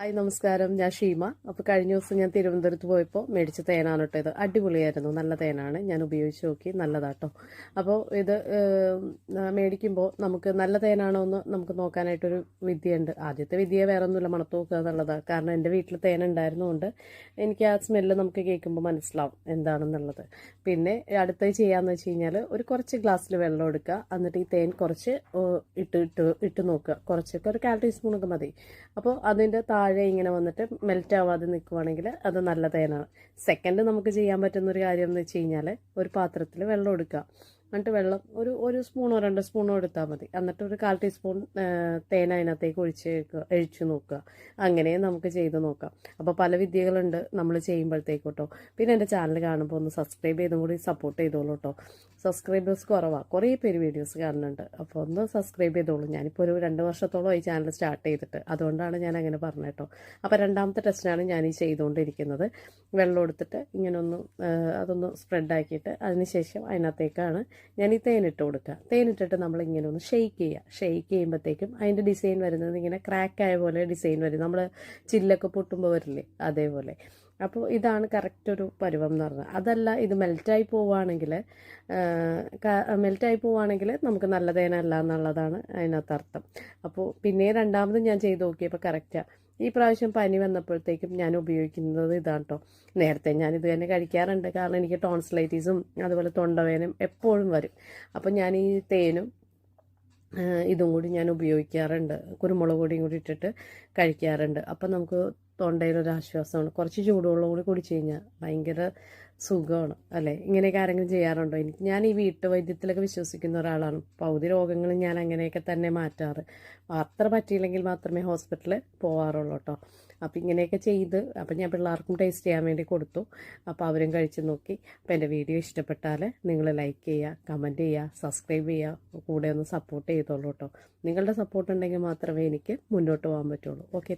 Hi നമസ്കാരം. ഞാൻ ഷീമ. അപ്പോൾ കഴിഞ്ഞ ദിവസം ഞാൻ തിരുവനന്തപുരത്ത് പോയപ്പോൾ മേടിച്ച തേനാണ് കേട്ടോ ഇത്. അടിപൊളിയായിരുന്നു. നല്ല തേനാണ്. ഞാൻ ഉപയോഗിച്ച് നോക്കി. നല്ലതാട്ടോ. അപ്പോൾ ഇത് മേടിക്കുമ്പോൾ നമുക്ക് നല്ല തേനാണോ എന്ന് നമുക്ക് നോക്കാനായിട്ടൊരു വിദ്യയുണ്ട്. ആദ്യത്തെ വിദ്യ വേറെ ഒന്നുമില്ല മണത്ത് നോക്കുക എന്നുള്ളതാണ്. കാരണം എന്റെ വീട്ടിൽ തേൻ ഉണ്ടായിരുന്നതുകൊണ്ട് എനിക്ക് ആ സ്മെല്ല് നമുക്ക് കേൾക്കുമ്പോൾ മനസ്സിലാവും എന്താണെന്നുള്ളത്. പിന്നെ അടുത്ത ചെയ്യാന്ന് വെച്ച് കഴിഞ്ഞാൽ ഒരു കുറച്ച് ഗ്ലാസ്സിൽ വെള്ളം എടുക്കുക. എന്നിട്ട് ഈ തേൻ കുറച്ച് ഇട്ട് ഇട്ട് ഇട്ട് നോക്കുക. കുറച്ചൊക്കെ ഒരു കാൽ ടീസ്പൂണൊക്കെ മതി. അപ്പോൾ അതിന്റെ താഴെ ഇങ്ങനെ വന്നിട്ട് മെൽറ്റ് ആവാതെ നിൽക്കുവാണെങ്കിൽ അത് നല്ല തേനാണ് സെക്കൻഡ് നമുക്ക് ചെയ്യാൻ പറ്റുന്ന ഒരു കാര്യം എന്ന് വെച്ച് കഴിഞ്ഞാൽ ഒരു പാത്രത്തിൽ വെള്ളം എടുക്കുക എന്നിട്ട് വെള്ളം ഒരു ഒരു സ്പൂണോ രണ്ട് സ്പൂണോ എടുത്താൽ മതി. എന്നിട്ട് ഒരു കാൽ ടീസ്പൂൺ തേൻ അതിനകത്തേക്ക് ഒഴിച്ച് ഒഴിച്ചു നോക്കുക. അങ്ങനെ നമുക്ക് ചെയ്ത് നോക്കാം. അപ്പോൾ പല വിദ്യകളുണ്ട് നമ്മൾ ചെയ്യുമ്പോഴത്തേക്ക് കേട്ടോ പിന്നെ എന്റെ ചാനൽ കാണുമ്പോൾ ഒന്ന് സബ്സ്ക്രൈബ് ചെയ്തും കൂടി സപ്പോർട്ട് ചെയ്തോളൂ കേട്ടോ സബ്സ്ക്രൈബേഴ്സ് കുറവാണ് കുറേ പേര് വീഡിയോസ് കാണുന്നുണ്ട്. അപ്പോൾ ഒന്ന് സബ്സ്ക്രൈബ് ചെയ്തോളൂ. ഞാനിപ്പോൾ ഒരു രണ്ട് വർഷത്തോളം ഈ ചാനൽ സ്റ്റാർട്ട് ചെയ്തിട്ട്. അതുകൊണ്ടാണ് ഞാൻ അങ്ങനെ പറഞ്ഞത് കേട്ടോ അപ്പോൾ രണ്ടാമത്തെ ടെസ്റ്റിനാണ് ഞാൻ ഈ ചെയ്തുകൊണ്ടിരിക്കുന്നത്. വെള്ളം എടുത്തിട്ട് ഇങ്ങനെ ഒന്ന് അതൊന്ന് സ്പ്രെഡ് ആക്കിയിട്ട് അതിനുശേഷം അതിനകത്തേക്കാണ് ഞാൻ ഈ തേനിട്ട് കൊടുക്കുക. തേനിട്ടിട്ട് നമ്മൾ ഇങ്ങനെ ഒന്ന് ഷെയ്ക്ക് ചെയ്യുക. ഷെയ്ക്ക് ചെയ്യുമ്പോഴത്തേക്കും അതിന്റെ ഡിസൈൻ വരുന്നത് ഇങ്ങനെ ക്രാക്ക് ആയ പോലെ ഡിസൈൻ വരും. നമ്മൾ ചില്ലൊക്കെ പൊട്ടുമ്പോൾ വരില്ലേ? അതേപോലെ. അപ്പോൾ ഇതാണ് കറക്റ്റ് ഒരു പരുവം എന്ന് പറഞ്ഞാൽ. അതല്ല ഇത് മെൽറ്റായി പോവുകയാണെങ്കിൽ മെൽറ്റായി പോവുകയാണെങ്കിൽ നമുക്ക് നല്ല തേനല്ല എന്നുള്ളതാണ് അതിനകത്ത് അർത്ഥം. അപ്പോൾ പിന്നെ രണ്ടാമത് ഞാൻ ചെയ്ത് നോക്കിയപ്പോൾ കറക്റ്റാണ് ഈ പ്രാവശ്യം പനി വന്നപ്പോഴത്തേക്കും ഞാൻ ഉപയോഗിക്കുന്നത് ഇതാണ് കേട്ടോ നേരത്തെ ഞാൻ ഇത് തന്നെ കഴിക്കാറുണ്ട്. കാരണം എനിക്ക് ടോൺസിലൈറ്റീസും അതുപോലെ തൊണ്ടവേനും എപ്പോഴും വരും. അപ്പം ഞാൻ ഈ തേനും ഇതും കൂടി ഞാൻ ഉപയോഗിക്കാറുണ്ട്. കുരുമുളക് പൊടിയും കൂടി ഇട്ടിട്ട് കഴിക്കാറുണ്ട്. അപ്പം നമുക്ക് തൊണ്ടയിലൊരു ആശ്വാസമാണ്. കുറച്ച് ചൂടുവെള്ളം കൂടി കുടിച്ചു കഴിഞ്ഞാൽ ഭയങ്കര സുഖമാണ് അല്ലേ? ഇങ്ങനെയൊക്കെ ആരെങ്കിലും ചെയ്യാറുണ്ടോ? എനിക്ക് ഞാൻ ഈ വീട്ടുവൈദ്യത്തിലൊക്കെ വിശ്വസിക്കുന്ന ഒരാളാണ്. പകുതി രോഗങ്ങൾ ഞാൻ അങ്ങനെയൊക്കെ തന്നെ മാറ്റാറ്. അത്ര പറ്റിയില്ലെങ്കിൽ മാത്രമേ ഹോസ്പിറ്റലിൽ പോകാറുള്ളൂ കേട്ടോ. അപ്പോൾ ഇങ്ങനെയൊക്കെ ചെയ്ത് അപ്പം ഞാൻ പിള്ളേർക്കും ടേസ്റ്റ് ചെയ്യാൻ വേണ്ടി കൊടുത്തു. അപ്പോൾ അവരും കഴിച്ച് നോക്കി. അപ്പോൾ എന്റെ വീഡിയോ ഇഷ്ടപ്പെട്ടാൽ നിങ്ങൾ ലൈക്ക് ചെയ്യുക കമന്റ് ചെയ്യുക സബ്സ്ക്രൈബ് ചെയ്യുക കൂടെ ഒന്ന് സപ്പോർട്ട് ചെയ്തോളൂ കേട്ടോ. നിങ്ങളുടെ സപ്പോർട്ട് ഉണ്ടെങ്കിൽ മാത്രമേ എനിക്ക് മുന്നോട്ട് പോകാൻ പറ്റുള്ളൂ. ഓക്കെ.